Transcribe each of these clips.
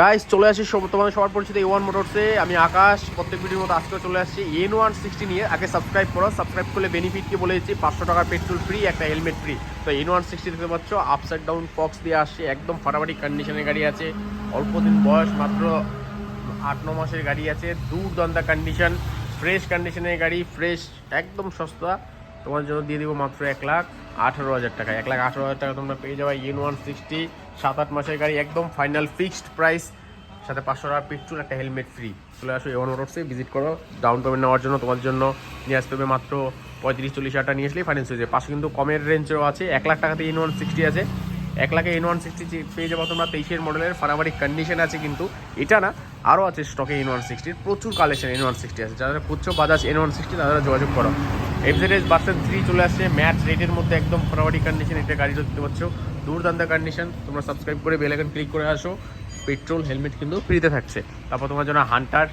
Guys চলে আসি তোমাদের সবার পরিচিত এ ওয়ান মোটরসে আমি আকাশ, প্রত্যেক ভিডিওর মতো আজকেও চলে আসছি। এন ওয়ান সিক্সটি নিয়ে আগে সাবস্ক্রাইব করো। সাবস্ক্রাইব করলে বেনিফিট কি বলে দিচ্ছি? পাঁচশো টাকার পেট্রোল ফ্রি একটা হেলমেট ফ্রি তো এন ওয়ান সিক্সটি দেখতে পাচ্ছ আপসাইড ডাউন বক্স দিয়ে আসছে। একদম ফাটাফাটি কন্ডিশনের গাড়ি আছে। অল্প দিন বয়স, মাত্র আট, ন মাসের গাড়ি আছে। দুর্দান্ত কন্ডিশন ফ্রেশ কন্ডিশনের গাড়ি ফ্রেশ একদম সস্তা। তোমার জন্য দিয়ে দিব মাত্র এক লাখ। আঠারো হাজার টাকা, এক লাখ আঠারো হাজার টাকা তোমরা পেয়ে যাবে ইন ওয়ান সিক্সটি সাত আট মাসের গাড়ি, একদম ফাইনাল ফিক্সড প্রাইস সাথে পাঁচশো টাকা পেট্রোল, একটা হেলমেট ফ্রি চলে আসো এওয়ান মোটরসে ভিজিট করো। ডাউন পেমেন্ট নেওয়ার জন্য, তোমার জন্য নিয়ে আসতে হবে মাত্র পঁয়ত্রিশ, চল্লিশ হাজার টাকা নিয়ে আসলেই ফাইন্যান্স হয়ে যাবে। পাশে কিন্তু কমের রেঞ্জেও আছে, এক লাখ টাকাতে ইন ওয়ান সিক্সটি আছে। এক লাখে এন ওয়ান সিক্সটি পেয়ে যাব তোমরা তেইশের মডেলের ফাটাফাটি কন্ডিশন আছে কিন্তু। এটা না আরও আছে স্টকে এন ওয়ান সিক্সটির প্রচুর কালেকশন এন ওয়ান সিক্সটি আছে। যারা খুঁজছো বাজাজ এন ওয়ান সিক্সটি তারা যোগাযোগ করো। এফজেডএস ভার্সন থ্রি চলে আসছে ম্যাচ রেটের মধ্যে একদম ফাটাফাটি কন্ডিশন এটা গাড়ি দেখতে পাচ্ছ। দুর্দান্ত কন্ডিশন তোমরা সাবস্ক্রাইব করে বেল আইকন ক্লিক করে আসো। পেট্রোল হেলমেট কিন্তু ফ্রিতে থাকছে। তারপর তোমার জন্য হান্টার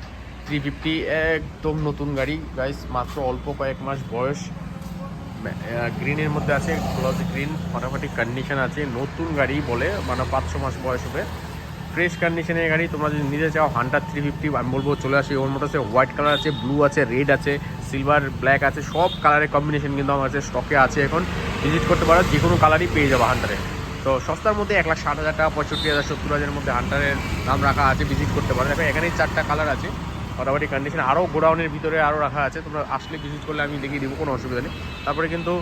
থ্রি ফিফটি একদম নতুন গাড়ি। গাইস মাত্র অল্প কয়েক মাস বয়স। গ্রিনের মধ্যে আছে গ্লসি গ্রিন ফাটাফাটি কন্ডিশন আছে। নতুন গাড়ি বলে মানে পাঁচশো মাস বয়স হবে। ফ্রেশ কন্ডিশনের গাড়ি। তোমরা যদি নিতে চাও হান্টার থ্রি ফিফটি আমি বলব চলে আসি ওর মধ্যে হোয়াইট কালার আছে ব্লু আছে রেড আছে সিলভার ব্ল্যাক আছে, সব কালারের কম্বিনেশন কিন্তু আমার কাছে স্টকে আছে এখন। ভিজিট করতে পারো যে কোনো কালারই পেয়ে যাব হান্টারে তো সস্তার মধ্যে এক লাখ ষাট হাজার টাকা, পঁয়ষট্টি হাজার, সত্তর হাজারের মধ্যে হান্টারের নাম রাখা আছে ভিজিট করতে পারো। দেখো এখানেই চারটা কালার আছে। মোটামুটি কন্ডিশন আরও গোডাউনের ভিতরে আরও রাখা আছে। তোমরা আসলে ভিজিট করলে আমি দেখিয়ে দেবো, কোনো অসুবিধা নেই। তারপরে কিন্তু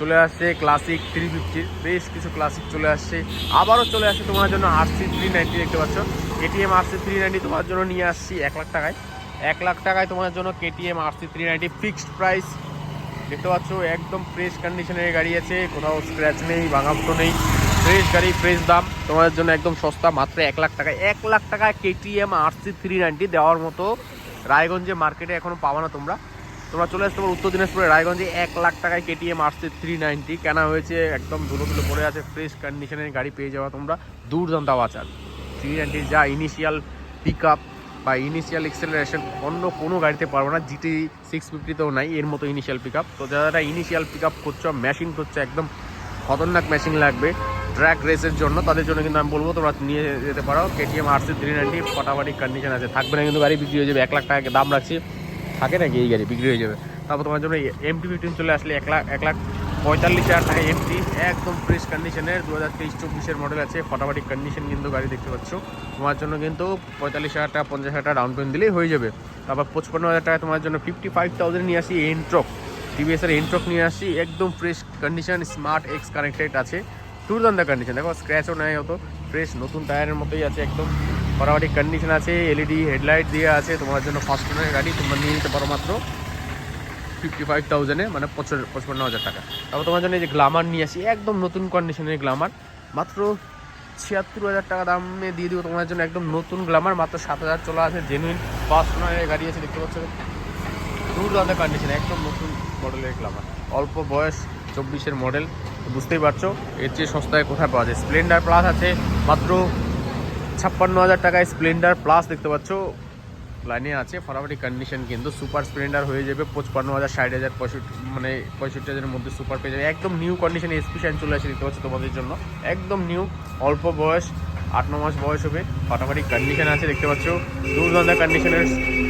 চলে আসছে ক্লাসিক থ্রি ফিফটির বেশ কিছু ক্লাসিক চলে আসছে। আবারও চলে আসছে তোমার জন্য আরসি থ্রি নাইনটি দেখতে পাচ্ছ। কেটিএম আরসি থ্রি নাইনটি তোমার জন্য নিয়ে আসছি এক লাখ টাকায়। এক লাখ টাকায় তোমার জন্য KTM RC three ninety fixed price দেখতে পাচ্ছ, একদম ফ্রেশ কন্ডিশনের গাড়ি আছে, কোথাও স্ক্র্যাচ নেই ভাঙাপ্টো নেই। ফ্রেশ গাড়ি ফ্রেশ দাম। তোমাদের জন্য একদম সস্তা, মাত্র এক লাখ টাকায়। এক লাখ টাকায় কেটিএম আরসি থ্রি নাইনটি দেওয়ার মতো। রায়গঞ্জে মার্কেটে এখনও পাবো না তোমরা। তোমরা চলে আসতে পারো উত্তর দিনাজপুরে রায়গঞ্জে এক লাখ টাকায় কেটিএম আরসি থ্রি নাইনটি কেনা হয়েছে একদম ধুলো ধুলো পড়ে আছে ফ্রেশ কন্ডিশনের গাড়ি পেয়ে যাওয়া তোমরা। দুর্দান্ত আওয়াজ থ্রি নাইনটির যা ইনিশিয়াল পিক বা ইনিশিয়াল এক্সেলারেশন অন্য কোনো গাড়িতে পারব না জিটি সিক্স ফিফটিতেও নাই, এর মতো ইনিশিয়াল পিক তো যারা ইনিশিয়াল পিক আপ করছ মেশিন করছ, একদম খতরনাক মেশিন লাগবে ট্র্যাক রেসের জন্য, তাদের জন্য কিন্তু আমি বলব তোমরা নিয়ে যেতে পারো। কেটিএম আরসি থ্রি নাইনটি ফটাফাটি কন্ডিশন আছে। থাকবে না কিন্তু গাড়ি, বিক্রি হয়ে যাবে। এক লাখ টাকা দাম রাখছি। থাকে নাকি এই গাড়ি বিক্রি হয়ে যাবে? তারপর তোমার জন্য এমটি ফিফটিন চলে আসলে এক লাখ এক লাখ পঁয়তাল্লিশ হাজার টাকা এমটি একদম ফ্রেশ কন্ডিশনের দু হাজার তেইশ, চব্বিশের মডেল আছে, ফটাফটি কন্ডিশন কিন্তু গাড়ি দেখতে পাচ্ছ। তোমার জন্য কিন্তু পঁয়তাল্লিশ হাজার টাকা, পঞ্চাশ হাজার টাকা ডাউন পেমেন্ট দিলেই হয়ে যাবে। তারপর পঁচপান্ন হাজার টাকা তোমার জন্য ফিফটি ফাইভ থাউজেন্ড নিয়ে আসি এনট্রক টিভিএস এর এনট্রক নিয়ে আসি, একদম fresh condition smart X connected আছে। দুর্দান্ত কন্ডিশন দেখো স্ক্র্যাচও নেয় অত ফ্রেশ নতুন টায়ারের মতোই আছে, একদম মোটামুটি কন্ডিশন আছে এলইডি হেডলাইট দিয়ে আছে, তোমার জন্য ফার্স্ট ওনারের গাড়ি, তোমরা নিয়ে নিতে পারো মাত্র ফিফটি ফাইভ থাউজেন্ডে মানে পঁচ- পঁচপান্ন হাজার টাকা। তারপর তোমার জন্য এই যে গ্লামার নিয়ে আসি, একদম নতুন কন্ডিশনের গ্লামার মাত্র ছিয়াত্তর হাজার টাকা দামে দিয়ে দিব তোমার জন্য একদম নতুন গ্লামার মাত্র সাত হাজার চলা আছে জেনুইন ফার্স্ট ওনারের গাড়ি আছে, দেখতে পাচ্ছ? দুর্দান্ত কন্ডিশন একদম নতুন মডেলের গ্লামার অল্প বয়স, চব্বিশের মডেল বুঝতেই পারছ, এর চেয়ে সস্তায় কোথায় পাওয়া যায়? স্প্লেন্ডার প্লাস আছে, মাত্র ছাপ্পান্ন হাজার টাকায় স্প্লেন্ডার প্লাস দেখতে পাচ্ছ। লাইনে আছে, ফটাফটি কন্ডিশন কিন্তু সুপার স্প্লেন্ডার হয়ে যাবে, পঁচপান্ন হাজার, ষাট হাজার, পঁয়ষট্টি মানে পঁয়ষট্টি হাজারের মধ্যে সুপার পেয়ে যাবে। একদম নিউ কন্ডিশন এসপি শাইন চলে আসে দেখতে পাচ্ছ তোমাদের জন্য। একদম নিউ অল্প বয়স, আট, ন মাস বয়স হবে, ফাটাফাটি কন্ডিশন আছে দেখতে পাচ্ছ। দুর্দান্ত কন্ডিশনের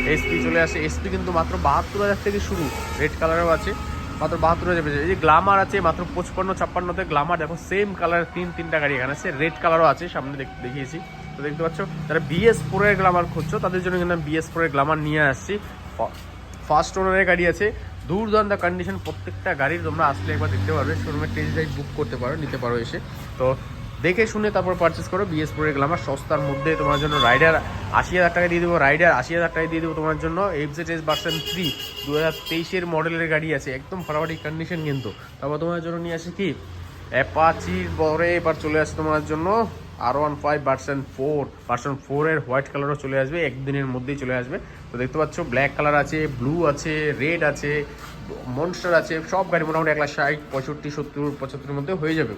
এসপি চলে আসে। এসপি কিন্তু মাত্র বাহাত্তর হাজার থেকে শুরু রেড কালারও আছে, মাত্র বাহাত্তর হাজার পেয়েছে এই যে গ্লামার আছে, মাত্র পঁচপান্ন, ছাপ্পান্নতে গ্লামার দেখো সেম কালার তিন, তিনটা গাড়ি এখানে আছে রেড কালারও আছে, সামনে দেখ- দেখিয়েছি। তো দেখতে পাচ্ছ, যারা বিএস ফোরের গ্লামার খুঁজছো, তাদের জন্য কিন্তু আমি বিএস ফোরের গ্লামার নিয়ে আসছি। ফার্স্ট ওনারের গাড়ি আছে। দুর্দান্ত কন্ডিশন প্রত্যেকটা গাড়ির তোমরা আসলে একবার দেখতে পারবে শোরুমে টেস্ট ড্রাইভ বুক করতে পারো, নিতে পারো এসে। তো দেখে শুনে তারপর পারচেস করো বিএস ফোরের গ্লামার সস্তার মধ্যে তোমার জন্য রাইডার আশি হাজার টাকা দিয়ে দেবো রাইডার আশি হাজার টাকা দিয়ে দেবো তোমার জন্য। এফজেড এস ভার্সন থ্রি দু হাজার তেইশের মডেলের গাড়ি আছে, একদম ফাটাফাটি কন্ডিশন কিন্তু। তারপর তোমার জন্য নিয়ে আসে কি? অ্যাপাচির পরে এবার চলে আসে তোমার জন্য। আর one five version four version ফোরের হোয়াইট কালারও চলে আসবে, একদিনের মধ্যেই চলে আসবে। তো দেখতে পাচ্ছ ব্ল্যাক কালার আছে ব্লু আছে রেড আছে মনস্টার আছে, সব গাড়ি মোটামুটি এক লাখ ষাট, পঁয়ষট্টি, সত্তর, পঁচাত্তরের মধ্যে হয়ে যাবে।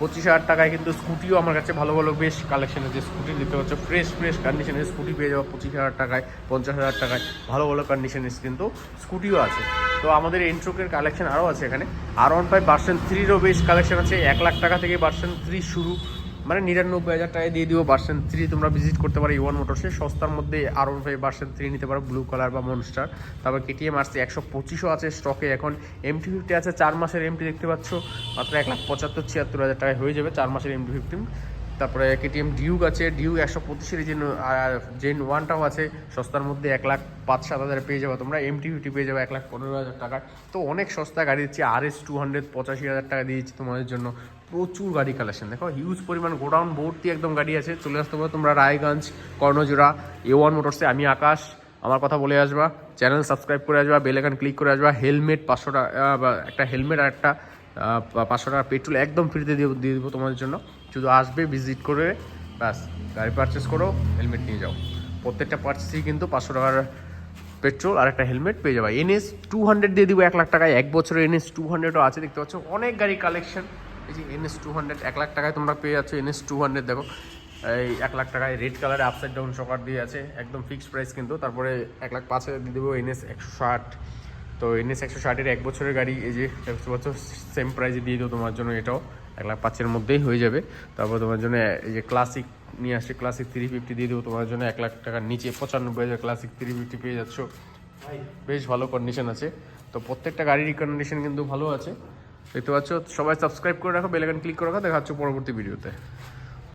পঁচিশ হাজার টাকায় কিন্তু স্কুটিও আমার কাছে ভালো ভালো, বেশ কালেকশন আছে। স্কুটি দেখতে পাচ্ছ ফ্রেশ ফ্রেশ কন্ডিশনের স্কুটি পেয়ে যাব পঁচিশ হাজার টাকায়, পঞ্চাশ হাজার টাকায়। ভালো ভালো কন্ডিশনের কিন্তু স্কুটিও আছে। তো আমাদের এন্ট্রোকের কালেকশন আরও আছে এখানে। আর ওয়ান ফাইভ ভার্সন থ্রিরও বেশ কালেকশন আছে, এক লাখ টাকা থেকে ভার্সন থ্রি শুরু। মানে নিরানব্বই হাজার টাকায় দিয়ে দিব ভার্সন থ্রি তোমরা ভিজিট করতে পারো ইওয়ান মোটরসে সস্তার মধ্যে আরও ভার্সন থ্রি নিতে পারো। ব্লু কালার বা মনস্টার তারপর কেটিএম আসছে, একশো পঁচিশও আছে স্টকে এখন এমটি ফিফটি আছে, চার মাসের এমটি দেখতে পাচ্ছ। মাত্র এক লাখ পঁচাত্তর, ছিয়াত্তর হাজার টাকায় হয়ে যাবে চার মাসের এমটি ফিফটিন তারপরে কেটিএম ডিউক আছে। ডিউক একশো পঁচিশের জেন জেন ওয়ানটাও আছে। সস্তার মধ্যে এক লাখ পাঁচ সাত হাজার পেয়ে যাবে তোমরা। এমটি ফিফটি পেয়ে যাবে এক লাখ পনেরো হাজার টাকা। তো অনেক সস্তা গাড়ি দিচ্ছি। আর এস টু হান্ড্রেড পঁচাশি হাজার টাকা দিয়েছি তোমাদের জন্য। প্রচুর গাড়ি কালেকশন। দেখো হিউজ পরিমাণ গোডাউন, ভর্তি একদম গাড়ি আছে। চলে আসতে পারো তোমরা রায়গঞ্জ, কর্ণজোড়া এ ওয়ান মোটরসে আমি আকাশ। আমার কথা বলে আসবা। চ্যানেল সাবস্ক্রাইব করে আসবা। বেল আইকন ক্লিক করে আসবা। হেলমেট পাঁচশো টাকা একটা হেলমেট আর একটা পাঁচশো টাকা পেট্রোল একদম ফ্রিতে দিয়ে দিয়ে দেবো তোমাদের জন্য। শুধু আসবে, ভিজিট করে, ব্যাস, গাড়ি পারচেস করো হেলমেট নিয়ে যাও। প্রত্যেকটা পার্চেসই কিন্তু পাঁচশো টাকার পেট্রোল আর একটা হেলমেট পেয়ে যাবে। এনএস টু হান্ড্রেড দিয়ে দিব এক লাখ টাকায়। এক বছরের এনএস টু হান্ড্রেডও আছে, দেখতে পাচ্ছ? অনেক গাড়ি কালেকশন এই যে এনএস টু হান্ড্রেড এক লাখ টাকায় তোমরা পেয়ে যাচ্ছ এনএস টু হান্ড্রেড দেখো। এই এক লাখ টাকায় রেড কালারে আপসাইড ডাউন সকার দিয়ে আছে। একদম ফিক্সড প্রাইস কিন্তু। তারপরে এক লাখ পাঁচ হাজার দিয়ে দেবো এনএস একশো ষাট। তো এনএস একশো ষাটের এক বছরের গাড়ি, এই যে একশো বছর সেম প্রাইসে দিয়ে দেবো তোমার জন্য, এটাও এক লাখ পাঁচের মধ্যেই হয়ে যাবে। তারপর তোমার জন্য, এই যে ক্লাসিক নিয়ে আসছে ক্লাসিক থ্রি ফিফটি দিয়ে দেবো তোমার জন্য এক লাখ টাকার নিচে, পঁচানব্বই হাজার ক্লাসিক থ্রি ফিফটি পেয়ে যাচ্ছ। বেশ ভালো কন্ডিশন আছে। তো প্রত্যেকটা গাড়ির কন্ডিশন কিন্তু ভালো আছে। দেখতে পাচ্ছ, সবাই সাবস্ক্রাইব করে রাখো বেলাগান ক্লিক করে রাখো, দেখা পরবর্তী ভিডিওতে